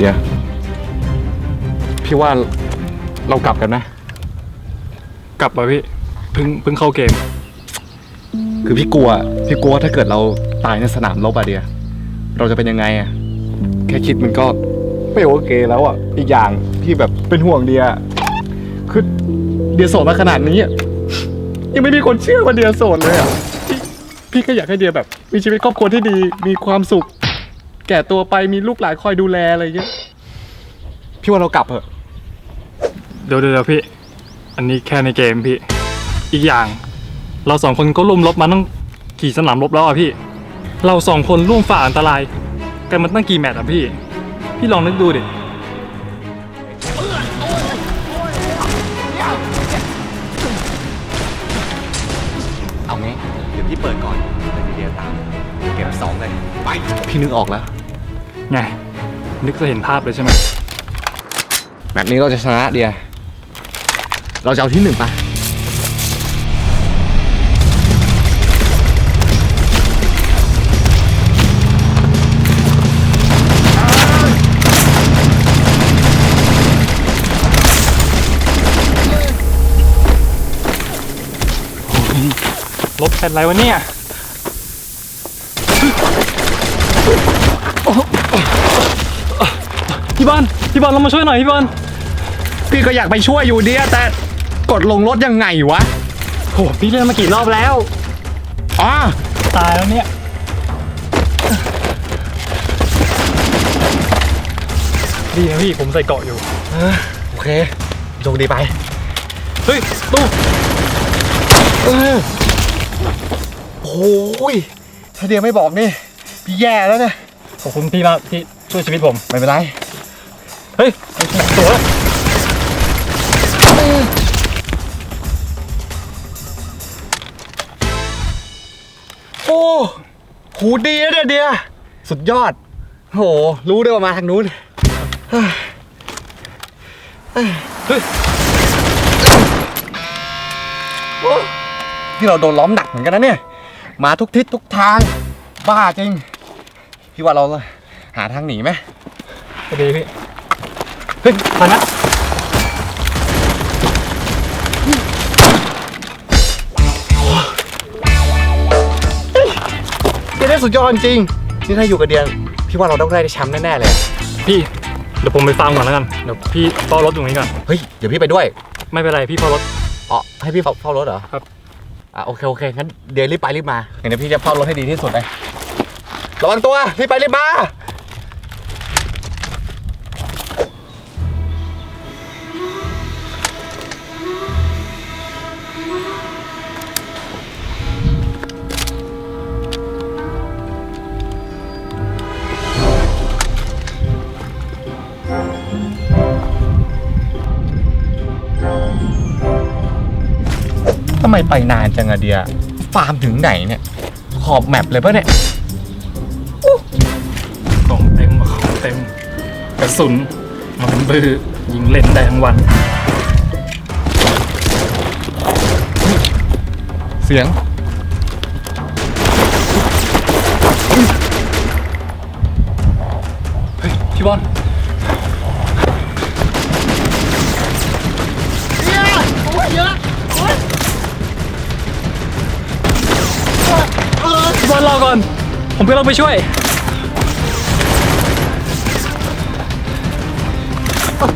เดี๋ยว พี่ว่าเรากลับกันนะกลับมาพี่เพิ่งเพิ่งเข้าเกม คือพี่กลัว พี่กลัวถ้าเกิดเราตายในสนามรบอะเดียเราจะเป็นยังไงอะแค่คิดมันก็ไม่โอเคแล้วอะอีกอย่างพี่แบบเป็นห่วงเดียคือเดียโสดมาขนาดนี้อะยังไม่มีคนเชื่อว่าเดียโสดเลยอะพี่พี่ก็อยากให้เดียแบบ มีชีวิตครอบครัวที่ดีมีความสุข แก่ตัวไปมีลูกหลานคอยดูแลอะไรอย่างเงี้ยพี่ว่าเรากลับเถอะเดี๋ยวเดี๋ยวเดี๋ยวพี่ อันนี้แค่ในเกมพี่ อีกอย่าง เราสองคนก็ร่วมรบมาตั้งกี่สนามรบแล้วอะพี่ เราสองคนร่วมฝ่าอันตราย กันมันตั้งกี่แมตช์อะพี่ พี่ลองนึกดูดิ เอางี้เดี๋ยวพี่เปิดก่อนเดี๋ยวเดียตาม เก็บสองเลยไปพี่นึกออกแล้ว ไง นึกจะเห็นภาพเลยใช่ไหมแบบนี้เราจะชนะเดีย เราจะเอาที่หนึ่งปะรบเป็นไรวะเนี่ย พี่บอลพี่บอลเรามาช่วยหน่อยพี่บอลพี่ก็อยากไปช่วยอยู่เดียแต่กดลงรถยังไงวะโหพี่เล่นมากี่รอบแล้วอ๋อตายแล้วเนี่ยดีนะพี่ผมใส่เกาะอยู่โอเคโชคดีไปเฮ้ยตู้เออโอ้ยถ้าเดียไม่บอกนี่ พี่แย่แล้วเนี่ยขอบคุณพี่มากที่ช่วยชีวิตผม ไม่เป็นไรเฮ้ยตัวโอ้หูดีนะเนี่ยเดียสุดยอด โห รู้ด้วยว่ามาทางนู้นเฮ้ยโอ้ที่เราโดนล้อมหนักเหมือนกันนะเนี่ย มาทุกทิศทุกทาง บ้าจริง พี่ว่าเราหาทางหนีไหมพอดีพี่ เฮ้ยมานะเดียได้สุดยอดจริง นี่ถ้าอยู่กับเดียน พี่ว่าเราต้องได้แชมป์แน่ ๆ เลย พี่เดี๋ยวผมไปฟาร์มก่อนแล้วกันเดี๋ยวพี่เฝ้ารถอยู่ตรงนี้ก่อนเฮ้ย เดี๋ยวพี่ไปด้วยไม่เป็นไรพี่เฝ้ารถ อ๋อให้พี่เฝ้าเฝ้ารถเหรอครับ อะโอเคโอเคงั้นเดี๋ยวรีบไปรีบมางั้นเดี๋ยวพี่จะเฝ้ารถให้ดีที่สุดเลยระวังตัวรีบไปรีบมาำไมไปนานจังอะเดียฟาร์มถึงไหนเนี่ย ขอบแมปเลยปะเนี่ยของเต็มของเต็มกระสุนมันบื้อยิงเล่นได้ทั้งวัน เสียง เฮ้ย พี่บอล น ผมกำลังไปช่วยสุด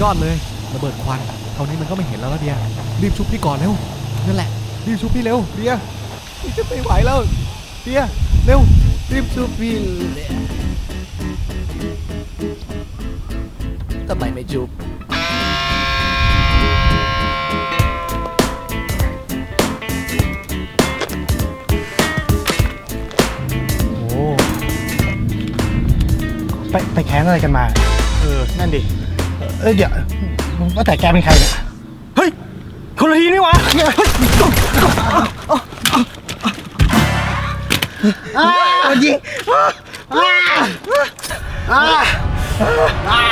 ยอดเลยระเบิดควันเท่านี้มันก็ไม่เห็นแล้วล้วเดียรีบชุบพี่ก่อนเร็วนั่นแหละ รีบชุบพี่เร็วเดียพี่จะไม่ไหวแล้วเดียเร็วรีบชุบพี่ทำไมไม่ชุบโอ้ไปไปแค้นอะไรกันมา เออ นั่นดิ เออเดี๋ยวว่าแต่แกเป็นใครเนี่ยเฮ้ยคนละทีนี่หวะอ้าวยิงอ้าอ้าอ้า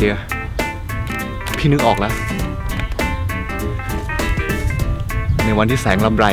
เดียพี่นึกออกแล้ว ในวันที่แสงลำไร